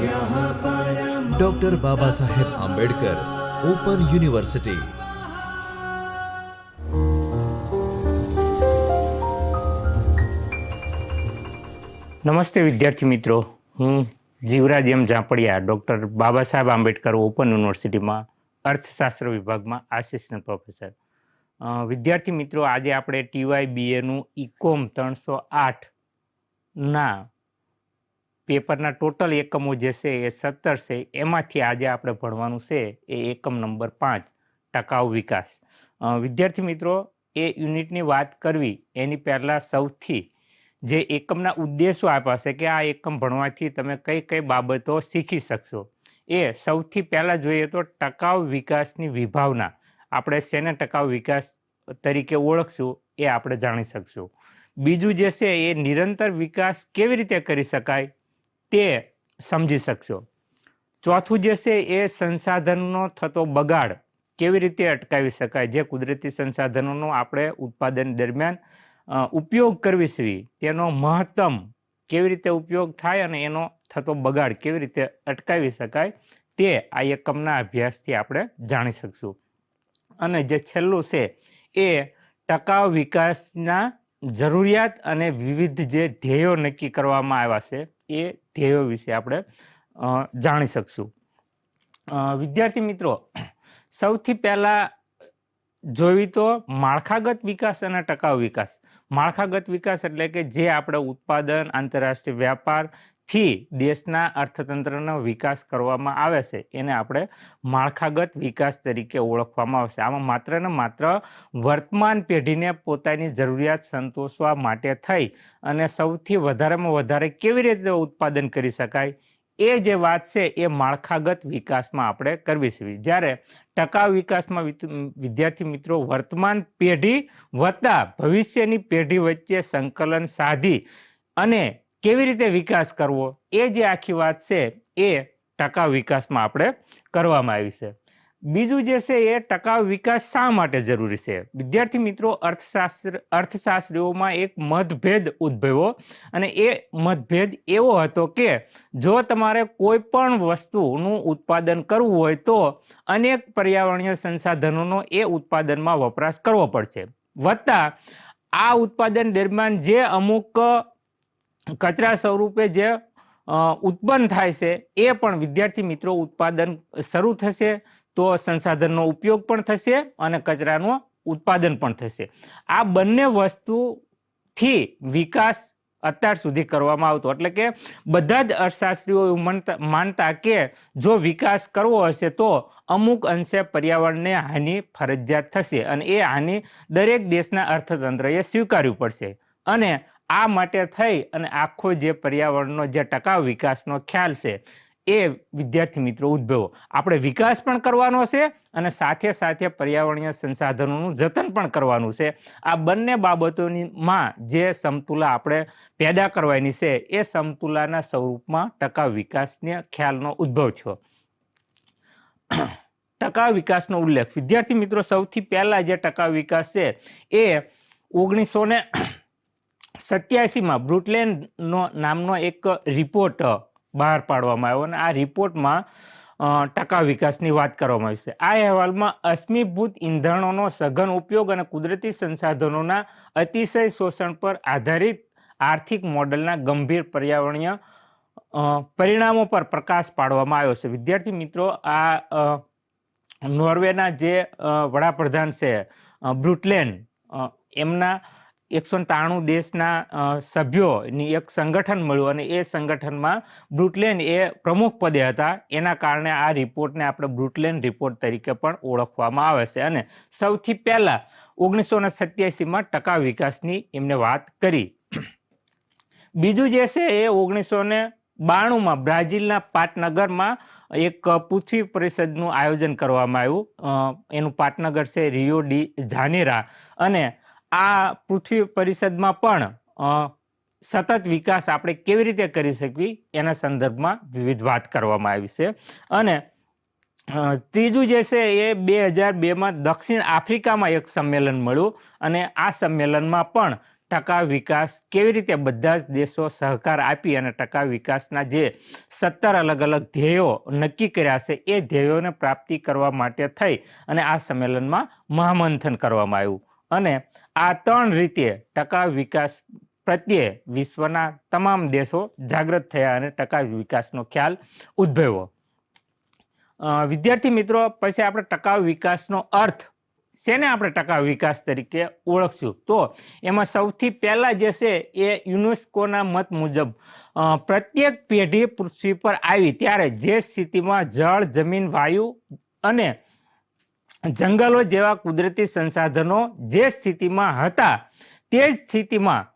Doctor બાબા Saheb Ambedkar open university નમસ્તે વિદ્યાર્થી મિત્રો. હું જીવરાજ એમ ઝાંપડિયા ડૉક્ટર બાબા સાહેબ આંબેડકર ઓપન યુનિવર્સિટીમાં અર્થશાસ્ત્ર વિભાગમાં આસિસ્ટન્ટ પ્રોફેસર વિદ્યાર્થી મિત્રો, આજે આપણે ટીવાય બીએનું ઇકોમ ત્રણસો આઠના પેપરના ટોટલ એકમો જે છે એ સત્તર છે, એમાંથી આજે આપણે ભણવાનું છે એ એકમ નંબર પાંચ, ટકાઉ વિકાસ. વિદ્યાર્થી મિત્રો, એ યુનિટની વાત કરવી, એની પહેલાં સૌથી જે એકમના ઉદ્દેશો આપ્યા છે કે આ એકમ ભણવાથી તમે કઈ કઈ બાબતો શીખી શકશો, એ સૌથી પહેલાં જોઈએ તો ટકાઉ વિકાસની વિભાવના. આપણે શેને ટકાઉ વિકાસ તરીકે ઓળખશું એ આપણે જાણી શકશું. બીજું જે છે એ નિરંતર વિકાસ કેવી રીતે કરી શકાય? તે સમજી શકશો. ચોથું જે છે એ સંસાધનનો થતો બગાડ કેવી રીતે અટકાવી શકાય? જે કુદરતી સંસાધનોનો આપણે ઉત્પાદન દરમિયાન ઉપયોગ કરવી છે, તેનો મહત્તમ કેવી રીતે ઉપયોગ થાય અને એનો થતો બગાડ કેવી રીતે અટકાવી શકાય તે આ એકમના અભ્યાસથી આપણે જાણી શકશું. અને જે છેલ્લું છે એ ટકાઉ વિકાસના જરૂરિયાત અને વિવિધ જે ધ્યેયો નક્કી કરવામાં આવ્યા છે, એ ધ્યેયો વિશે આપણે જાણી શકશું. વિદ્યાર્થી મિત્રો, સૌથી પહેલાં જોઈ તો માળખાગત વિકાસ અને ટકાઉ વિકાસ. માળખાગત વિકાસ એટલે કે જે આપણે ઉત્પાદન, આંતરરાષ્ટ્રીય વ્યાપારથી દેશના અર્થતંત્રનો વિકાસ કરવામાં આવે છે, એને આપણે માળખાગત વિકાસ તરીકે ઓળખવામાં આવશે આમાં માત્ર ને માત્ર વર્તમાન પેઢીને પોતાની જરૂરિયાત સંતોષવા માટે થઈ અને સૌથી વધારેમાં વધારે કેવી રીતે ઉત્પાદન કરી શકાય એ જે વાત છે એ માળખાગત વિકાસમાં આપણે કરવી છે. જ્યારે ટકાઉ વિકાસમાં વિદ્યાર્થી મિત્રો વર્તમાન પેઢી વત્તા ભવિષ્યની પેઢી વચ્ચે સંકલન સાધી અને કેવી રીતે વિકાસ કરવો? એ જે આખી વાત છે, એ ટકાઉ વિકાસમાં આપણે કરવામાં આવી છે. બીજું જે છે, એ ટકાઉ વિકાસ શા માટે જરૂરી છે? વિદ્યાર્થી મિત્રો, અર્થશાસ્ત્ર, અર્થશાસ્ત્રીઓમાં એક મતભેદ ઉદ્ભવ્યો અને એ મતભેદ એવો હતો કે, જો તમારે કોઈ પણ વસ્તુનું ઉત્પાદન કરવું હોય તો અનેક પર્યાવરણીય સંસાધનોનો એ ઉત્પાદનમાં વપરાશ કરવો પડશે. વત્તા, આ ઉત્પાદન દરમિયાન જે અમુક કચરા સ્વરૂપે જે ઉત્પન્ન થાય છે, એ પણ વિદ્યાર્થી મિત્રો ઉત્પાદન શરૂ થશે, તો સંસાધનનો ઉપયોગ પણ થશે અને કચરાનું ઉત્પાદન પણ થશે. આ બંને વસ્તુથી વિકાસ અત્યાર સુધી કરવામાં આવતો. એટલે કે બધા જ અર્થશાસ્ત્રીઓ એવું માનતા માનતા કે જો વિકાસ કરવો હશે તો અમુક અંશે પર્યાવરણને હાનિ ફરજિયાત થશે અને એ હાનિ દરેક દેશના અર્થતંત્રએ સ્વીકારવી પડશે. અને આ માટે થઈ અને આખો જે પર્યાવરણનો જે ટકાઉ વિકાસનો ખ્યાલ છે, એ વિદ્યાર્થી મિત્રો ઉદ્ભવો. આપણે વિકાસ પણ કરવાનો છે અને સાથે સાથે પર્યાવરણીય સંસાધનોનું જતન પણ કરવાનું છે. આ બંને બાબતોની માં જે સમતુલા આપણે પેદા કરવાની છે, એ સમતુલાના સ્વરૂપમાં ટકાઉ વિકાસને ખ્યાલનો ઉદ્ભવ થયો. ટકાઉ વિકાસનો ઉલ્લેખ. વિદ્યાર્થી મિત્રો, સૌથી પહેલાં જે ટકાઉ વિકાસ છે, એ ઓગણીસો સત્યાસીમાં બ્રુટલેન્ડનો નામનો એક રિપોર્ટ બહાર પાડવામાં આવ્યો અને આ રિપોર્ટમાં ટકા વિકાસની વાત કરવામાં આવી છે. આ અહેવાલમાં અશ્મિભૂત ઇંધણોનો સઘન ઉપયોગ અને કુદરતી સંસાધનોના અતિશય શોષણ પર આધારિત આર્થિક મોડલના ગંભીર પર્યાવરણીય પરિણામો પર પ્રકાશ પાડવામાં આવ્યો છે. વિદ્યાર્થી મિત્રો, આ નોર્વેના જે વડાપ્રધાન છે બ્રુટલેન્ડ એમના એકસો ત્રાણું દેશના સભ્યોની એક સંગઠન મળ્યું અને એ સંગઠનમાં બ્રુટલેન્ડ એ પ્રમુખ પદે હતા. એના કારણે આ રિપોર્ટને આપણે બ્રુટલેન રિપોર્ટ તરીકે પણ ઓળખવામાં આવે છે. અને સૌથી પહેલાં ઓગણીસો ને સત્યાસીમાં ટકા વિકાસની એમને વાત કરી. બીજું જે છે એ ઓગણીસો ને બાણુંમાં બ્રાઝિલના પાટનગરમાં એક પૃથ્વી પરિષદનું આયોજન કરવામાં આવ્યું. એનું પાટનગર છે રિયો ડી જાનેરા. અને આ પૃથ્વી પરિષદમાં પણ સતત વિકાસ આપણે કેવી રીતે કરી શકવી? એના સંદર્ભમાં વિવિધ વાત કરવામાં આવી છે. અને ત્રીજું જે છે એ બે હજાર બેમાં દક્ષિણ આફ્રિકામાં એક સંમેલન મળ્યું અને આ સંમેલનમાં પણ ટકા વિકાસ કેવી રીતે બધા જ દેશો સહકાર આપી અને ટકા વિકાસના જે સત્તર અલગ અલગ ધ્યેયો નક્કી કર્યા છે, એ ધ્યેયોને પ્રાપ્તિ કરવા માટે થઈ અને આ સંમેલનમાં મહામંથન કરવામાં આવ્યું. અને આ ત્રણ રીતે ટકા વિકાસ પ્રત્યે વિશ્વના તમામ દેશો જાગૃત થયા અને ટકા વિકાસનો ખ્યાલ ઉદ્ભવ્યો. વિદ્યાર્થી મિત્રો, પછી આપણે ટકાઉ વિકાસનો અર્થ શેને આપણે ટકાઉ વિકાસ તરીકે ઓળખશું? તો એમાં સૌથી પહેલાં જે છે એ યુનેસ્કોના મત મુજબ પ્રત્યેક પેઢી પૃથ્વી પર આવી, ત્યારે જે સ્થિતિમાં જળ, જમીન, વાયુ અને જંગલો જેવા કુદરતી સંસાધનો જે સ્થિતિમાં હતા તે જ સ્થિતિમાં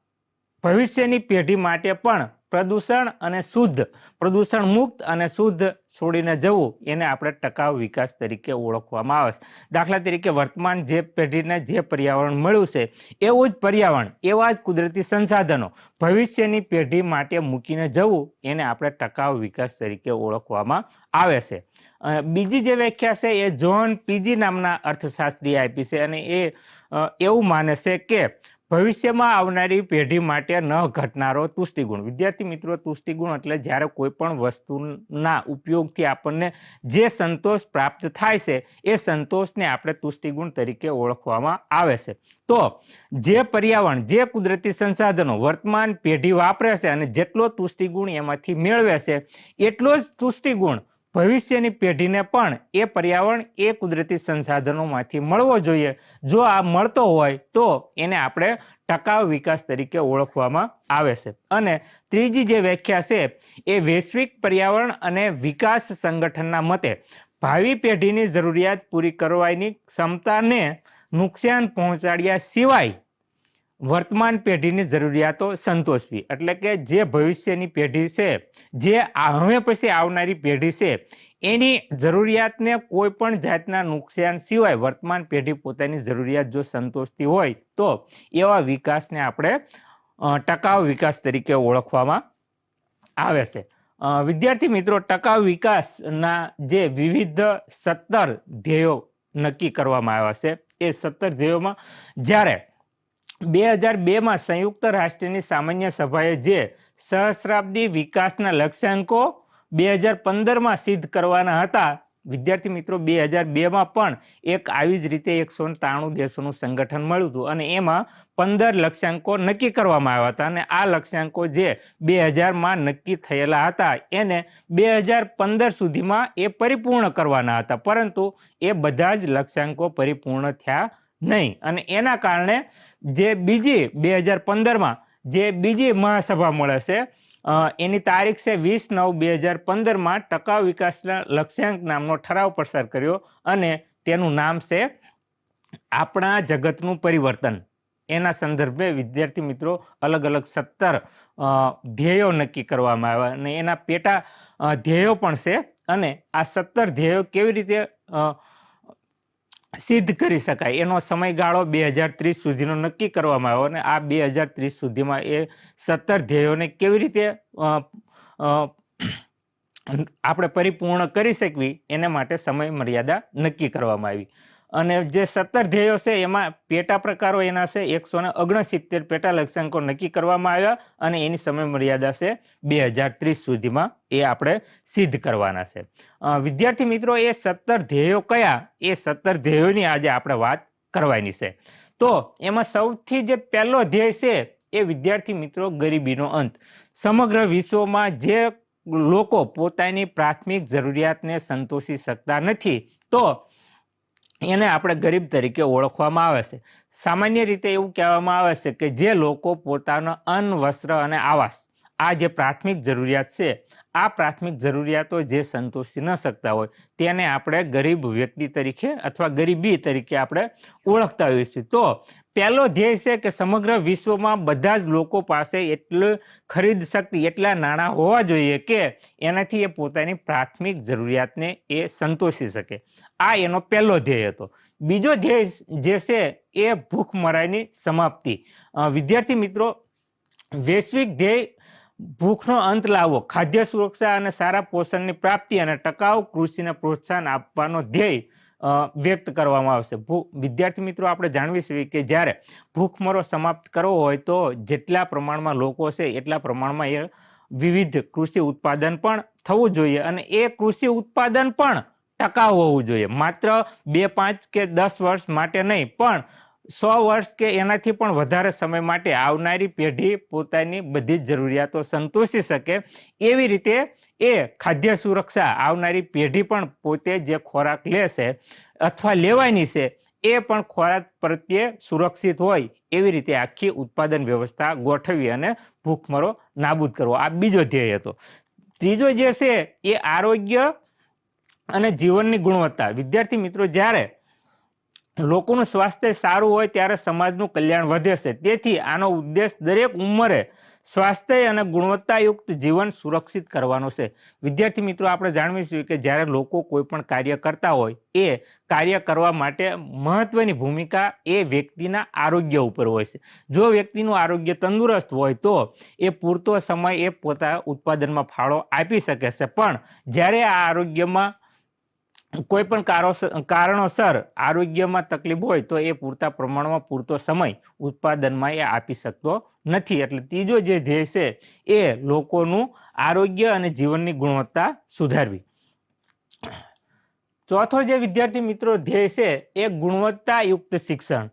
ભવિષ્યની પેઢી માટે પણ પ્રદૂષણ અને શુદ્ધ, પ્રદૂષણ મુક્ત અને શુદ્ધ છોડીને જવું એને આપણે ટકાઉ વિકાસ તરીકે ઓળખવામાં આવે છે. દાખલા તરીકે વર્તમાન જે પેઢીને જે પર્યાવરણ મળ્યું છે, એવું જ પર્યાવરણ, એવા જ કુદરતી સંસાધનો ભવિષ્યની પેઢી માટે મૂકીને જવું એને આપણે ટકાઉ વિકાસ તરીકે ઓળખવામાં આવે છે. બીજી જે વ્યાખ્યા છે એ જોન પીજી નામના અર્થશાસ્ત્રીએ આપી છે અને એ એવું માને છે કે ભવિષ્યમાં આવનારી પેઢી માટે ન ઘટનારો તુષ્ટિગુણ. વિદ્યાર્થી મિત્રો, તુષ્ટિગુણ એટલે જ્યારે કોઈ પણ વસ્તુના ઉપયોગથી આપણને જે સંતોષ પ્રાપ્ત થાય છે, એ સંતોષને આપણે તુષ્ટિગુણ તરીકે ઓળખવામાં આવે છે. તો જે પર્યાવરણ, જે કુદરતી સંસાધનો વર્તમાન પેઢી વાપરે છે અને જેટલો તુષ્ટિગુણ એમાંથી મેળવે છે, એટલો જ તુષ્ટિગુણ ભવિષ્યની પેઢીને પણ એ પર્યાવરણ એ કુદરતી સંસાધનોમાંથી મળવો જોઈએ. જો આ મળતો હોય તો એને આપણે ટકાઉ વિકાસ તરીકે ઓળખવામાં આવે છે. અને ત્રીજી જે વ્યાખ્યા છે એ વૈશ્વિક પર્યાવરણ અને વિકાસ સંગઠનના મતે ભાવિ પેઢીની જરૂરિયાત પૂરી કરવાની ક્ષમતાને નુકસાન પહોંચાડ્યા સિવાય વર્તમાન પેઢીની જરૂરિયાતો સંતોષવી. એટલે કે જે ભવિષ્યની પેઢી છે, જે હવે પછી આવનારી પેઢી છે, એની જરૂરિયાતને કોઈ પણ જાતના નુકસાન સિવાય વર્તમાન પેઢી પોતાની જરૂરિયાત જો સંતોષતી હોય, તો એવા વિકાસને આપણે ટકાઉ વિકાસ તરીકે ઓળખવામાં આવે છે. વિદ્યાર્થી મિત્રો, ટકાઉ વિકાસના જે વિવિધ સત્તર ધ્યેયો નક્કી કરવામાં આવ્યા છે. એ સત્તર ધ્યેયોમાં જ્યારે બે હજાર બેમાં સંયુક્ત રાષ્ટ્રની સામાન્ય સભાએ જે સહસ્રાબ્દી વિકાસના લક્ષ્યાંકો બે હજાર પંદરમાં સિદ્ધ કરવાના હતા, વિદ્યાર્થી મિત્રો બે હજાર બેમાં પણ એક આવી જ રીતે એકસો ત્રાણું દેશોનું સંગઠન મળ્યું હતું અને એમાં પંદર લક્ષ્યાંકો નક્કી કરવામાં આવ્યા હતા અને આ લક્ષ્યાંકો જે બે હજારમાં નક્કી થયેલા હતા, એને બે હજાર પંદર સુધીમાં એ પરિપૂર્ણ કરવાના હતા. પરંતુ એ બધા જ લક્ષ્યાંકો પરિપૂર્ણ થયા નહીં. અને એના કારણે જે બીજી બે હજાર પંદરમાં જે બીજી મહાસભા મળે છે એની તારીખ છે વીસ નવ બે હજાર પંદરમાં ટકાઉ વિકાસના લક્ષ્યાંક નામનો ઠરાવ પસાર કર્યો અને તેનું નામ છે આપણા જગતનું પરિવર્તન. એના સંદર્ભે વિદ્યાર્થી મિત્રો અલગ અલગ સત્તર ધ્યેયો નક્કી કરવામાં આવ્યા અને એના પેટા ધ્યેયો પણ છે. અને આ સત્તર ધ્યેયો કેવી રીતે સિદ્ધ કરી શકાય. એનો સમયગાળો બે હજાર ત્રીસ સુધીનો નક્કી કરવામાં આવ્યો અને આ બે હજાર ત્રીસ સુધીમાં એ સત્તર ધ્યેયોને કેવી રીતે આપણે પરિપૂર્ણ કરી શકવી, એને માટે સમય મર્યાદા નક્કી કરવામાં આવી. અને જે સત્તર ધ્યેયો છે, એમાં પેટા પ્રકારો એના છે, એકસો ને ઓગણસિત્તેર પેટા લક્ષ્યાંકો નક્કી કરવામાં આવ્યા અને એની સમય મર્યાદા છે બે હજાર ત્રીસ સુધીમાં એ આપણે સિદ્ધ કરવાના છે. વિદ્યાર્થી મિત્રો, એ સત્તર ધ્યેયો કયા? એ સત્તર ધ્યેયોની આજે આપણે વાત કરવાની છે. તો એમાં સૌથી જે પહેલો ધ્યેય છે, એ વિદ્યાર્થી મિત્રો ગરીબીનો અંત. સમગ્ર વિશ્વમાં જે લોકો પોતાની પ્રાથમિક જરૂરિયાતને સંતોષી શકતા નથી, તો એને આપણે ગરીબ તરીકે ઓળખવામાં આવે છે. સામાન્ય રીતે એવું કહેવામાં આવે છે કે જે લોકો પોતાનો અન્ન, વસ્ત્ર અને આવાસ, આ જે પ્રાથમિક જરૂરિયાત છે આ પ્રાથમિક જરૂરિયાતો જે સંતોષી ન શકતા હોય, તેને આપણે ગરીબ વ્યક્તિ તરીકે અથવા ગરીબી તરીકે આપણે ઓળખતા હોઈએ છીએ તો પહેલો ધ્યેય છે કે સમગ્ર વિશ્વમાં બધા જ લોકો પાસે એટલું ખરીદ શક્તિ એટલા નાણાં હોવા જોઈએ કે એનાથી એ પોતાની પ્રાથમિક જરૂરિયાતને એ સંતોષી શકે. આ એનો પહેલો ધ્યેય હતો. બીજો ધ્યેય જે છે એ ભૂખમરાઈની સમાપ્તિ. વિદ્યાર્થી મિત્રો, વૈશ્વિક ધ્યેય ભૂખનો અંત લાવવો ખાદ્ય સુરક્ષા અને સારા પોષણની પ્રાપ્તિ અને ટકાઉ કૃષિને પ્રોત્સાહન આપવાનો ધ્યેય વ્યક્ત કરવામાં આવશે. વિદ્યાર્થી મિત્રો, આપણે જાણવીશું કે જ્યારે ભૂખમરો સમાપ્ત કરવો હોય તો જેટલા પ્રમાણમાં લોકો છે, એટલા પ્રમાણમાં એ વિવિધ કૃષિ ઉત્પાદન પણ થવું જોઈએ અને એ કૃષિ ઉત્પાદન પણ ટકાઉ હોવું જોઈએ. માત્ર બે પાંચ કે દસ વર્ષ માટે નહીં, પણ સો વર્ષ કે એનાથી પણ વધારે સમય માટે આવનારી પેઢી પોતાની બધી જ જરૂરિયાતો સંતોષી શકે એવી રીતે એ ખાદ્ય સુરક્ષા આવનારી પેઢી પણ પોતે જે ખોરાક લેશે અથવા લેવાની છે, એ પણ ખોરાક પ્રત્યે સુરક્ષિત હોય એવી રીતે આખી ઉત્પાદન વ્યવસ્થા ગોઠવી અને ભૂખમરો નાબૂદ કરવો. આ બીજો ધ્યેય હતો. ત્રીજો જે છે એ આરોગ્ય અને જીવનની ગુણવત્તા. વિદ્યાર્થી મિત્રો, જ્યારે લોકોનું સ્વાસ્થ્ય સારું હોય ત્યારે સમાજનું કલ્યાણ વધે છે. તેથી આનો ઉદ્દેશ દરેક ઉંમરે સ્વાસ્થ્ય અને ગુણવત્તાયુક્ત જીવન સુરક્ષિત કરવાનો છે. વિદ્યાર્થી મિત્રો, આપણે જાણવીશું કે જ્યારે લોકો કોઈ પણ કાર્ય કરતા હોય, એ કાર્ય કરવા માટે મહત્વની ભૂમિકા એ વ્યક્તિના આરોગ્ય ઉપર હોય છે. જો વ્યક્તિનું આરોગ્ય તંદુરસ્ત હોય, તો એ પૂરતો સમય એ પોતા ઉત્પાદનમાં ફાળો આપી શકે છે. પણ જ્યારે આ આરોગ્યમાં કોઈ પણ કારણોસર આરોગ્યમાં તકલીફ હોય તો એ પૂરતા પ્રમાણમાં પૂરતો સમય ઉત્પાદનમાં એ આપી શકતો નથી. એટલે ત્રીજો જે ધ્યેય છે એ લોકોનું આરોગ્ય અને જીવનની ગુણવત્તા સુધારવી. ચોથો જે વિદ્યાર્થી મિત્રો ધ્યેય છે એ ગુણવત્તાયુક્ત શિક્ષણ.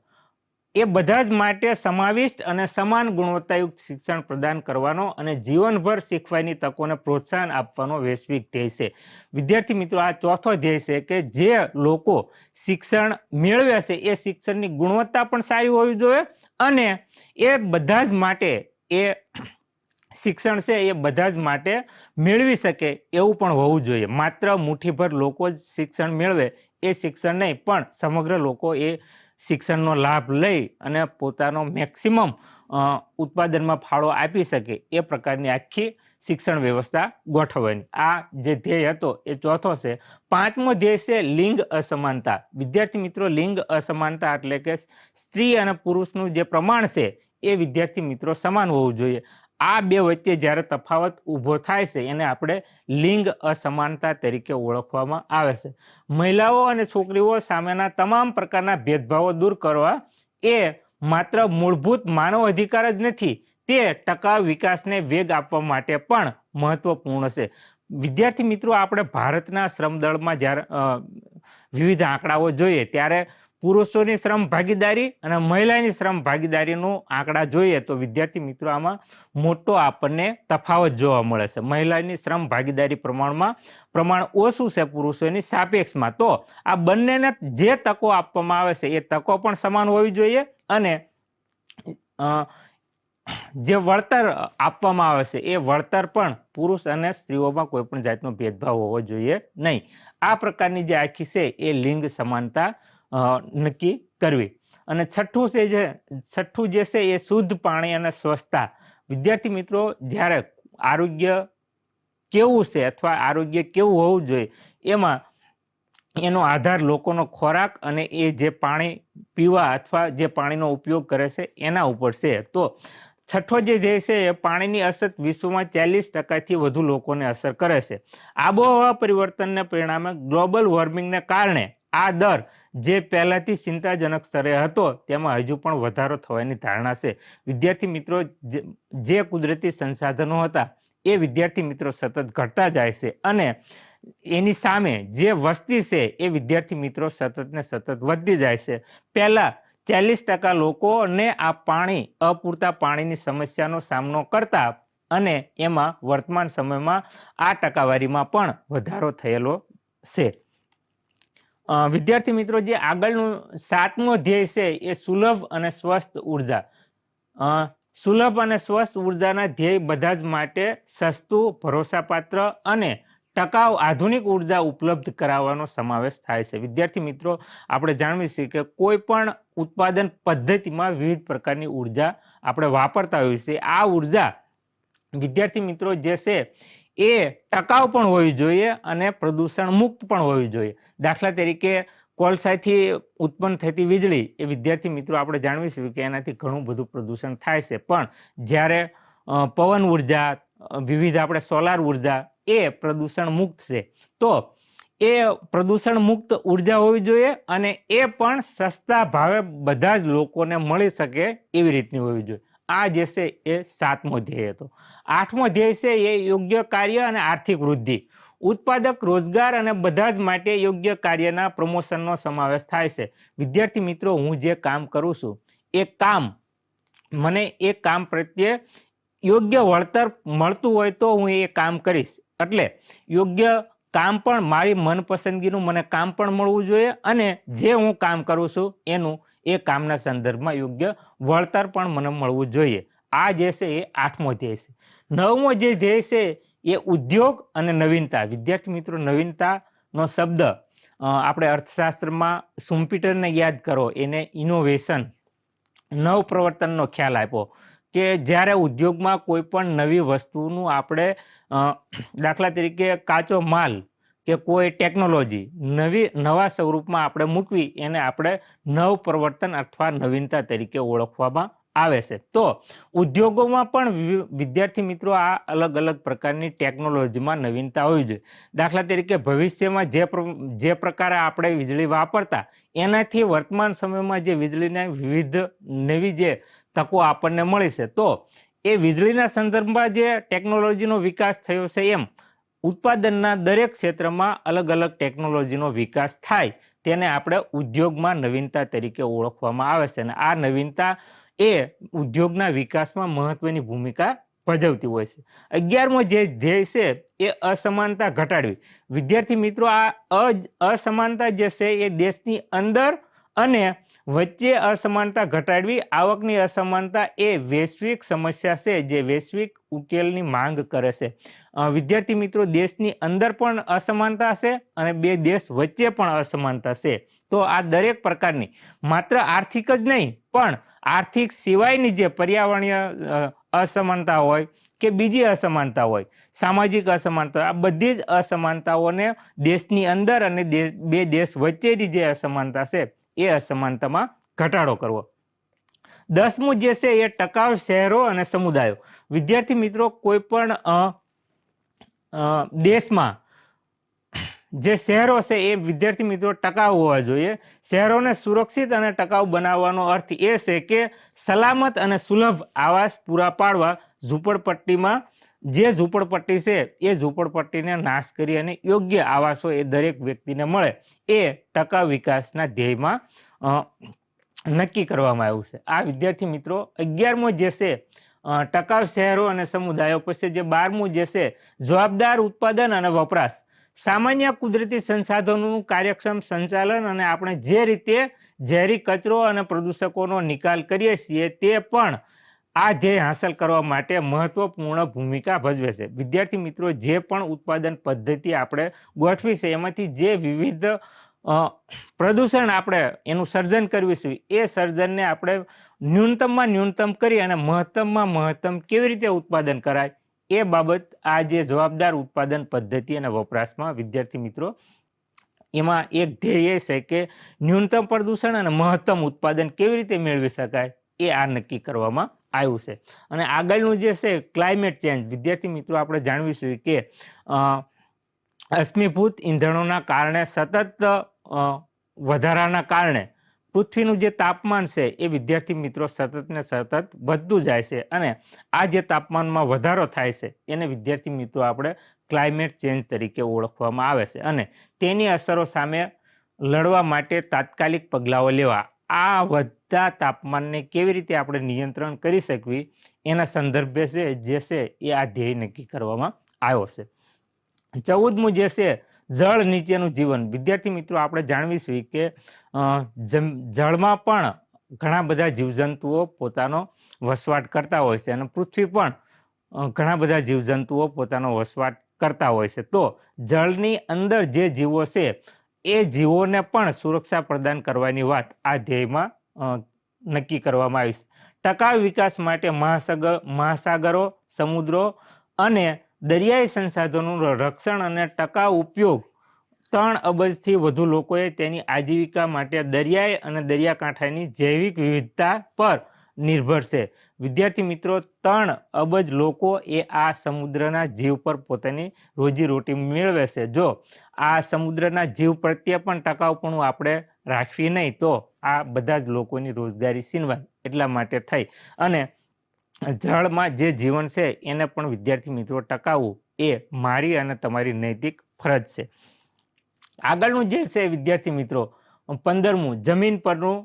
એ બધા જ માટે સમાવિષ્ટ અને સમાન ગુણવત્તાયુક્ત શિક્ષણ પ્રદાન કરવાનો અને જીવનભર શીખવાની તકોને પ્રોત્સાહન આપવાનો વૈશ્વિક ધ્યેય છે. વિદ્યાર્થી મિત્રો, આ ચોથો ધ્યેય છે કે જે લોકો શિક્ષણ મેળવે છે, એ શિક્ષણની ગુણવત્તા પણ સારી હોવી જોઈએ અને એ બધા જ માટે એ શિક્ષણ છે એ બધા જ માટે મેળવી શકે એવું પણ હોવું જોઈએ. માત્ર મુઠ્ઠીભર લોકો જ શિક્ષણ મેળવે એ શિક્ષણ નહીં, પણ સમગ્ર લોકો એ શિક્ષણનો લાભ લઈ અને પોતાનો મેક્સિમમ ઉત્પાદનમાં ફાળો આપી શકે એ પ્રકારની આખી શિક્ષણ વ્યવસ્થા ગોઠવવાની. આ જે ધ્યેય હતો એ ચોથો છે. પાંચમો ધ્યેય છે લિંગ અસમાનતા. વિદ્યાર્થી મિત્રો, લિંગ અસમાનતા એટલે કે સ્ત્રી અને પુરુષનું જે પ્રમાણ છે એ વિદ્યાર્થી મિત્રો સમાન હોવું જોઈએ. આ બે વચ્ચે જ્યારે તફાવત ઊભો થાય છે, એને આપણે લિંગ અસમાનતા તરીકે ઓળખવામાં આવે છે. મહિલાઓ અને છોકરીઓ સામેના તમામ પ્રકારના ભેદભાવો દૂર કરવા એ માત્ર મૂળભૂત માનવ અધિકાર જ નથી, તે ટકાઉ વિકાસને વેગ આપવા માટે પણ મહત્વપૂર્ણ છે. વિદ્યાર્થી મિત્રો, આપણે ભારતના શ્રમદળમાં જ્યારે વિવિધ આંકડાઓ જોઈએ, ત્યારે પુરુષોની શ્રમ ભાગીદારી અને મહિલાની શ્રમ ભાગીદારીનું આંકડા જોઈએ તો વિદ્યાર્થી મિત્રો, આમાં મોટો આપણને તફાવત જોવા મળે છે. મહિલાની શ્રમ ભાગીદારી પ્રમાણમાં પ્રમાણ ઓછું છે પુરુષોની સાપેક્ષમાં? તો આ બંનેને જે તકો આપવામાં આવે છે, એ તકો પણ સમાન હોવી જોઈએ અને જે વળતર આપવામાં આવે છે, એ વળતર પણ પુરુષ અને સ્ત્રીઓમાં કોઈ પણ જાતનો ભેદભાવ હોવો જોઈએ નહીં. આ પ્રકારની જે આખી છે, એ લિંગ સમાનતા નક્કી કરવી. અને છઠ્ઠું છે જે, છઠ્ઠું જે છે એ શુદ્ધ પાણી અને સ્વચ્છતા. વિદ્યાર્થી મિત્રો, જ્યારે આરોગ્ય કેવું છે અથવા આરોગ્ય કેવું હોવું જોઈએ, એમાં એનો આધાર લોકોનો ખોરાક અને એ જે પાણી પીવા અથવા જે પાણીનો ઉપયોગ કરે છે એના ઉપર છે. તો છઠ્ઠો જે છે એ પાણીની અસર વિશ્વમાં ચાલીસ ટકાથી વધુ લોકોને અસર કરે છે. આબોહવા પરિવર્તનને પરિણામે ગ્લોબલ વોર્મિંગને કારણે આ દર જે પહેલાંથી ચિંતાજનક સ્તરે હતો, તેમાં હજુ પણ વધારો થવાની ધારણા છે. વિદ્યાર્થી મિત્રો, જે- કુદરતી સંસાધનો હતા, એ વિદ્યાર્થી મિત્રો સતત ઘટતા જાય છે અને એની સામે જે વસ્તી છે, એ વિદ્યાર્થી મિત્રો સતત ને સતત વધતી જાય છે. પહેલાં ચાલીસ ટકા લોકોને આ પાણી, અપૂરતા પાણીની સમસ્યાનો સામનો કરતા અને એમાં વર્તમાન સમયમાં આ ટકાવારીમાં પણ વધારો થયેલો છે. વિદ્યાર્થી મિત્રો, જે આગળનું સાતમો ધ્યેય છે, એ સુલભ અને સ્વસ્થ ઊર્જા. સુલભ અને સ્વસ્થ ઉર્જાના ધ્યેય બધા જ માટે સસ્તું, ભરોસાપાત્ર અને ટકાઉ આધુનિક ઊર્જા ઉપલબ્ધ કરાવવાનો સમાવેશ થાય છે. વિદ્યાર્થી મિત્રો, આપણે જાણવી છીએ કે કોઈ પણ ઉત્પાદન પદ્ધતિમાં વિવિધ પ્રકારની ઊર્જા આપણે વાપરતા હોઈએ છીએ. આ ઊર્જા વિદ્યાર્થી મિત્રો જે છે એ ટકાઉ પણ હોવી જોઈએ અને પ્રદૂષણ મુક્ત પણ હોવી જોઈએ. દાખલા તરીકે કોલસાથી ઉત્પન્ન થતી વીજળી એ વિદ્યાર્થી મિત્રો આપણે જાણવીશું કે એનાથી ઘણું બધું પ્રદૂષણ થાય છે. પણ જ્યારે પવન ઊર્જા વિવિધ આપણે સોલાર ઊર્જા એ પ્રદૂષણ મુક્ત છે. તો એ પ્રદૂષણ મુક્ત ઊર્જા હોવી જોઈએ અને એ પણ સસ્તા ભાવે બધા જ લોકોને મળી શકે એવી રીતની હોવી જોઈએ. આ જે છે એ સાતમો ધ્યેય હતો. આઠમો ધ્યેય છે એ યોગ્ય કાર્ય અને આર્થિક વૃદ્ધિ. ઉત્પાદક, રોજગાર અને બધા જ માટે યોગ્ય કાર્યના પ્રમોશનનો સમાવેશ થાય છે. વિદ્યાર્થી મિત્રો, હું જે કામ કરું છું, એ કામ, મને એ કામ પ્રત્યે યોગ્ય વળતર મળતું હોય તો હું એ કામ કરીશ. એટલે યોગ્ય કામ પણ મારી મનપસંદગીનું મને કામ પણ મળવું જોઈએ અને જે હું કામ કરું છું, એનું એ કામના સંદર્ભમાં યોગ્ય વળતર પણ મને મળવું જોઈએ. આ જે છે એ આઠમો ધ્યેય છે. નવમો જે ધ્યેય છે એ ઉદ્યોગ અને નવીનતા. વિદ્યાર્થી મિત્રો, નવીનતાનો શબ્દ આપણે અર્થશાસ્ત્રમાં સુમ્પીટરને યાદ કરો. એને ઇનોવેશન નવ પ્રવર્તનનો ખ્યાલ આપ્યો કે જ્યારે ઉદ્યોગમાં કોઈ પણ નવી વસ્તુનું આપણે દાખલા તરીકે કાચો માલ કે કોઈ ટેકનોલોજી નવી, નવા સ્વરૂપમાં આપણે મૂકવી, એને આપણે નવ પ્રવર્તન અથવા નવીનતા તરીકે ઓળખવામાં આવે છે. તો ઉદ્યોગોમાં પણ વિદ્યાર્થી મિત્રો આ અલગ અલગ પ્રકારની ટેકનોલોજીમાં નવીનતા હોવી જોઈએ. દાખલા તરીકે ભવિષ્યમાં જે જે પ્રકારે આપણે વીજળી વાપરતા, એનાથી વર્તમાન સમયમાં જે વીજળીના વિવિધ નવી જે તકો આપણને મળી છે. તો એ વીજળીના સંદર્ભમાં જે ટેકનોલોજીનો વિકાસ થયો છે એમ ઉત્પાદનના દરેક ક્ષેત્રમાં અલગ અલગ ટેકનોલોજીનો વિકાસ થાય, તેને આપણે ઉદ્યોગમાં નવીનતા તરીકે ઓળખવામાં આવે છે. અને આ નવીનતા એ ઉદ્યોગના વિકાસમાં મહત્વની ભૂમિકા ભજવતી હોય છે. અગિયારમો જે ધ્યેય છે એ અસમાનતા ઘટાડવી. વિદ્યાર્થી મિત્રો, આ અસમાનતા જે છે એ દેશની અંદર અને વચ્ચે અસમાનતા ઘટાડવી, આવકની અસમાનતા એ વૈશ્વિક સમસ્યા છે જે વૈશ્વિક ઉકેલની માંગ કરે છે. વિદ્યાર્થી મિત્રો, દેશની અંદર પણ અસમાનતા છે અને બે દેશ વચ્ચે પણ અસમાનતા છે. તો આ દરેક પ્રકારની, માત્ર આર્થિક જ નહીં, પણ આર્થિક સિવાયની જે પર્યાવરણીય અસમાનતા હોય કે બીજી અસમાનતા હોય, સામાજિક અસમાનતા, આ બધી જ અસમાનતાઓને દેશની અંદર અને બે દેશ વચ્ચેની જે અસમાનતા છે એ અસમાનતામાં ઘટાડો કરવો. દસમું જે છે એ ટકાઉ શહેરો અને સમુદાયો. વિદ્યાર્થી મિત્રો કોઈ પણ દેશમાં જે શહેરો છે એ વિદ્યાર્થી મિત્રો ટકાઉ હોવા જોઈએ. શહેરોને સુરક્ષિત અને ટકાઉ બનાવવાનો અર્થ એ છે કે સલામત અને સુલભ આવાસ પૂરા પાડવા ઝૂંપડપટ્ટીમાં જે ઝૂંપડપટ્ટી છે, એ ઝૂંપડપટ્ટીને નાશ કરી અને યોગ્ય આવાસો એ દરેક વ્યક્તિને મળે, એ ટકા વિકાસના ધ્યેયમાં નક્કી કરવામાં આવ્યું છે. આ વિદ્યાર્થી મિત્રો, અગિયારમો જે છે ટકાઉ શહેરો અને સમુદાયો પછી જે બારમું જે છે, જવાબદાર ઉત્પાદન અને વપરાશ. સામાન્ય કુદરતી સંસાધનોનું કાર્યક્ષમ સંચાલન અને આપણે જે રીતે ઝેરી કચરો અને પ્રદૂષકોનો નિકાલ કરીએ છીએ તે પણ આ ધ્યેય હાંસલ કરવા માટે મહત્વપૂર્ણ ભૂમિકા ભજવે છે. વિદ્યાર્થી મિત્રો, જે પણ ઉત્પાદન પદ્ધતિ આપણે ગોઠવી છે, એમાંથી જે વિવિધ પ્રદૂષણ આપણે એનું સર્જન કરવીશું એ સર્જનને આપણે ન્યૂનતમમાં ન્યૂનતમ કરી અને મહત્તમમાં મહત્તમ કેવી રીતે ઉત્પાદન કરાય, એ બાબત આ જે જવાબદાર ઉત્પાદન પદ્ધતિ અને વપરાશમાં વિદ્યાર્થી મિત્રો, એમાં એક ધ્યેય છે કે ન્યૂનતમ પ્રદૂષણ અને મહત્તમ ઉત્પાદન કેવી રીતે મેળવી શકાય, એ આ નક્કી કરવામાં આવ્યું છે. અને આગળનું જે છે ક્લાઇમેટ ચેન્જ વિદ્યાર્થી મિત્રો, આપણે જાણવીશું કે અશ્મિભૂત ઇંધણોના કારણે સતત વધારાના કારણે પૃથ્વીનું જે તાપમાન છે એ વિદ્યાર્થી મિત્રો સતત ને સતત વધતું જાય છે અને આ જે તાપમાનમાં વધારો થાય છે એને વિદ્યાર્થી મિત્રો આપણે ક્લાઇમેટ ચેન્જ તરીકે ઓળખવામાં આવે છે અને તેની અસરો સામે લડવા માટે તાત્કાલિક પગલાઓ લેવા. આ વધતા તાપમાનને કેવી રીતે આપણે નિયંત્રણ કરી શકવી, એના સંદર્ભે છે, જે છે એ આ ધ્યેય નક્કી કરવામાં આવ્યો છે. ચૌદમું જે છે, જળ નીચેનું જીવન. વિદ્યાર્થી મિત્રો, આપણે જાણવીશું કે જળમાં પણ ઘણા બધા જીવજંતુઓ પોતાનો વસવાટ કરતા હોય છે અને પૃથ્વી પણ ઘણા બધા જીવજંતુઓ પોતાનો વસવાટ કરતા હોય છે. તો જળની અંદર જે જીવો છે, એ જીવોને પણ સુરક્ષા પ્રદાન કરવાની વાત આ ધ્યેયમાં નક્કી કરવામાં આવીશ. ટકાઉ વિકાસ માટે મહાસાગર મહાસાગરો, સમુદ્રો અને દરિયાઈ સંસાધનોનું રક્ષણ અને ટકાઉ ઉપયોગ ત્રણ અબજથી વધુ લોકોએ તેની આજીવિકા માટે દરિયાઈ અને દરિયાકાંઠાની જૈવિક વિવિધતા પર નિર્ભર છે. વિદ્યાર્થી મિત્રો, ત્રણ અબજ લોકો એ આ સમુદ્રના જીવ પર પોતાની રોજીરોટી મેળવે છે. જો આ સમુદ્રના જીવ પ્રત્યે પણ ટકાઉપણું આપણે રાખવી નહીં, તો આ બધા જ લોકોની રોજગારી સીનવાય એટલા માટે થઈ. અને જળમાં જે જીવન છે, એને પણ વિદ્યાર્થી મિત્રો ટકાવવું એ મારી અને તમારી નૈતિક ફરજ છે. આગળનું જે છે વિદ્યાર્થી મિત્રો, પંદરમું, જમીન પરનું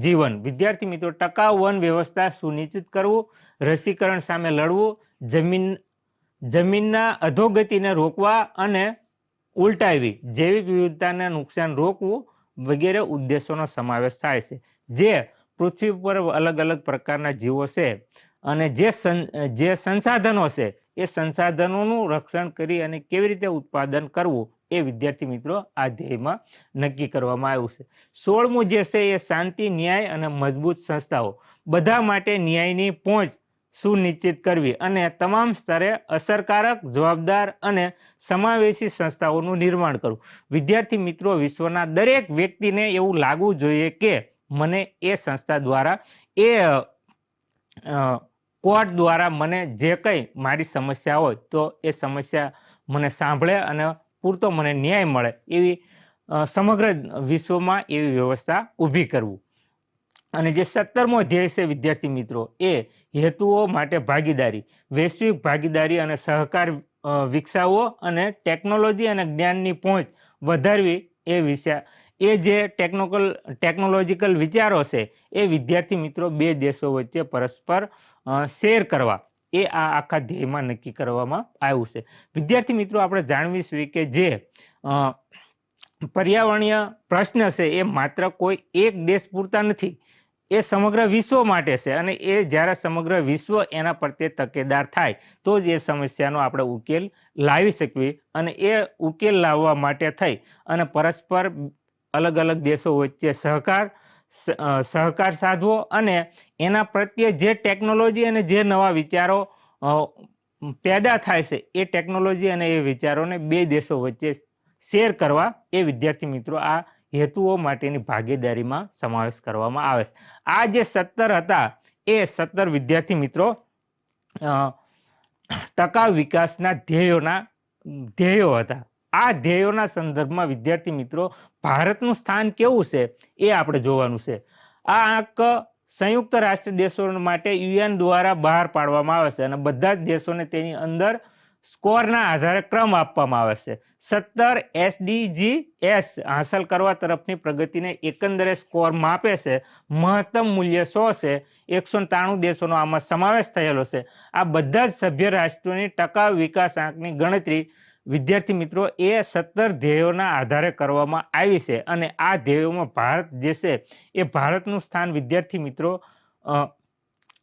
જીવન. વિદ્યાર્થી મિત્રો, ટકાઉ વન વ્યવસ્થા સુનિશ્ચિત કરવું, રસીકરણ સામે લડવું, જમીન, જમીનના અધોગતિને રોકવા અને ઉલટાવી જૈવિક વિવિધતાને નુકસાન રોકવું વગેરે ઉદ્દેશોનો સમાવેશ થાય છે. જે પૃથ્વી પર અલગ અલગ પ્રકારના જીવો છે અને જે જે સંસાધનો છે એ સંસાધનોનું રક્ષણ કરી અને કેવી રીતે ઉત્પાદન કરવું એ વિદ્યાર્થી મિત્રો આ ધ્યેયમાં નક્કી કરવામાં આવ્યું છે. સોળમું જે છે એ શાંતિ, ન્યાય અને મજબૂત સંસ્થાઓ. બધા માટે ન્યાયની પહોંચ સુનિશ્ચિત કરવી અને તમામ સ્તરે અસરકારક, જવાબદાર અને સમાવેશી સંસ્થાઓનું નિર્માણ કરવું. વિદ્યાર્થી મિત્રો, વિશ્વના દરેક વ્યક્તિને એવું લાગવું જોઈએ કે મને એ સંસ્થા દ્વારા, એ કોર્ટ દ્વારા મને જે કંઈ મારી સમસ્યા હોય, તો એ સમસ્યા મને સાંભળે અને પૂરતો મને ન્યાય મળે એવી સમગ્ર વિશ્વમાં એવી વ્યવસ્થા ઊભી કરવું. અને જે સત્તરમો ધ્યેય છે વિદ્યાર્થી મિત્રો, એ હેતુઓ માટે ભાગીદારી, વૈશ્વિક ભાગીદારી અને સહકાર વિકસાવવો અને ટેકનોલોજી અને જ્ઞાનની પહોંચ વધારવી એ વિષય, એ જે ટેકનોકલ, ટેકનોલોજીકલ વિચારો છે, એ વિદ્યાર્થી મિત્રો બે દેશો વચ્ચે પરસ્પર શેર કરવા, એ આ આખા ધ્યેયમાં નક્કી કરવામાં આવ્યું છે. વિદ્યાર્થી મિત્રો, આપણે જાણવીશું કે જે પર્યાવરણીય પ્રશ્ન છે, એ માત્ર કોઈ એક દેશ પૂરતા નથી એ સમગ્ર વિશ્વ માટે છે. અને એ જ્યારે સમગ્ર વિશ્વ એના પ્રત્યે તકેદાર થાય, તો જ એ સમસ્યાનો આપણે ઉકેલ લાવી શકીએ અને એ ઉકેલ લાવવા માટે થઈ. અને પરસ્પર અલગ અલગ દેશો વચ્ચે સહકાર સહકાર સાધવો અને એના પ્રત્યે જે ટેકનોલોજી અને જે નવા વિચારો પેદા થાય છે, એ ટેકનોલોજી અને એ વિચારોને બે દેશો વચ્ચે શેર કરવા એ વિદ્યાર્થી મિત્રો આ હેતુઓ માટેની ભાગીદારીમાં સમાવેશ કરવામાં આવે છે. આ જે સત્તર હતા, એ સત્તર વિદ્યાર્થી મિત્રો ટકા વિકાસના ધ્યેયોના, ધ્યેયો હતા. આ ધ્યેયોના સંદર્ભમાં વિદ્યાર્થી મિત્રો, ભારતનું સ્થાન કેવું છે એ આપણે જોવાનું છે. આ આંક સંયુક્ત રાષ્ટ્ર દેશો માટે યુએન દ્વારા બહાર પાડવામાં આવે છે અને બધા જ દેશોને તેની અંદર સ્કોરના આધારે ક્રમ આપવામાં આવે છે. સત્તર એસડીજી એસ હાંસલ કરવા તરફની પ્રગતિને એકંદરે સ્કોર માપે છે. મહત્તમ મૂલ્ય સો છે. એકસો ત્રાણું દેશોનો આમાં સમાવેશ થયેલો છે. આ બધા જ સભ્ય રાષ્ટ્રોની ટકાઉ વિકાસ આંકની ગણતરી વિદ્યાર્થી મિત્રો એ સત્તર ધ્યેયોના આધારે કરવામાં આવી છે. અને આ ધ્યેયોમાં ભારત જે છે એ ભારતનું સ્થાન વિદ્યાર્થી મિત્રો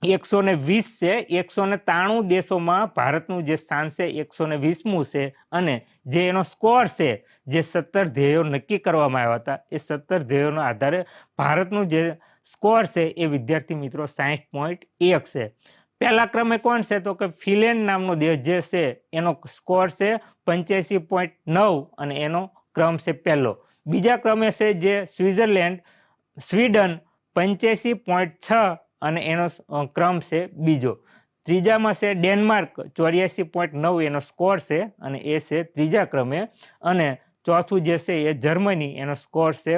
એકસો ને વીસ છે. એકસો ને ત્રાણું દેશોમાં ભારતનું જે સ્થાન છે, એકસો ને વીસમું છે અને જે એનો સ્કોર છે, જે સત્તર ધ્યેયો નક્કી કરવામાં આવ્યા હતા, એ સત્તર ધ્યેયોના આધારે ભારતનું જે સ્કોર છે એ વિદ્યાર્થી મિત્રો સાહીઠ પોઈન્ટ એક છે. પહેલા ક્રમે કોણ છે? તો કે ફિનલેન્ડ નામનો દેશ જે છે, એનો સ્કોર છે પંચ્યાસી પોઈન્ટ નવ અને એનો ક્રમ છે પહેલો. બીજા ક્રમે છે જે સ્વિટ્ઝરલેન્ડ, સ્વીડન, પંચ્યાસી પોઈન્ટ છ અને એનો ક્રમ છે બીજો. ત્રીજામાં છે ડેનમાર્ક, ચોર્યાસી પોઈન્ટ નવ એનો સ્કોર છે અને એ છે ત્રીજા ક્રમે. અને ચોથું જે છે એ જર્મની, એનો સ્કોર છે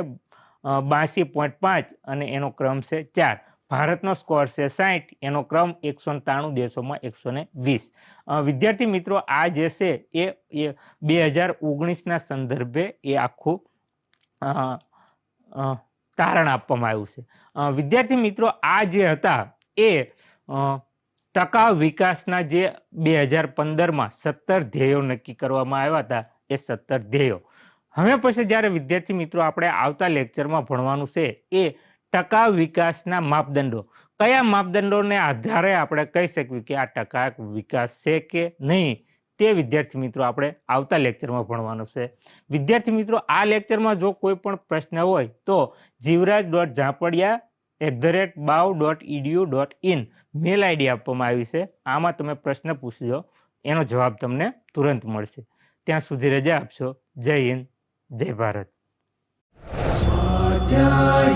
બાસી પોઈન્ટ પાંચ અને એનો ક્રમ છે ચાર. ભારતનો સ્કોર છે સાઠ એનો ક્રમ એકસો ત્રાણું દેશોમાં એકસો ને વીસ. વિદ્યાર્થી મિત્રો, આ જે છે એ બે હજાર ઓગણીસના સંદર્ભે એ આખું તારણ આપવામાં આવ્યું છે. વિદ્યાર્થી મિત્રો, આ જે હતા, એ ટકાઉ વિકાસના જે બે હજાર પંદરમાં સત્તર ધ્યેયો નક્કી કરવામાં આવ્યા હતા, એ સત્તર ધ્યેયો. હવે પછી જ્યારે વિદ્યાર્થી મિત્રો, આપણે આવતા લેક્ચરમાં ભણવાનું છે, એ ટકાઉ વિકાસના માપદંડો. કયા માપદંડોને આધારે આપણે કહી શકીએ કે આ ટકા વિકાસ છે કે નહીં? તે વિદ્યાર્થી મિત્રો આપણે આવતા લેક્ચરમાં ભણવાનો છે. વિદ્યાર્થી મિત્રો, આ લેક્ચરમાં જો કોઈ પણ પ્રશ્ન હોય તો Jivraj dot Jhanpadiya at the rate bau dot edu dot in mail ID આપવામાં આવી છે. આમાં તમે પ્રશ્ન પૂછજો, એનો જવાબ તમને તુરંત મળશે. ત્યાં સુધી રજા આપશો. જય હિન્દ, જય ભારત. સ્વાધ્યાય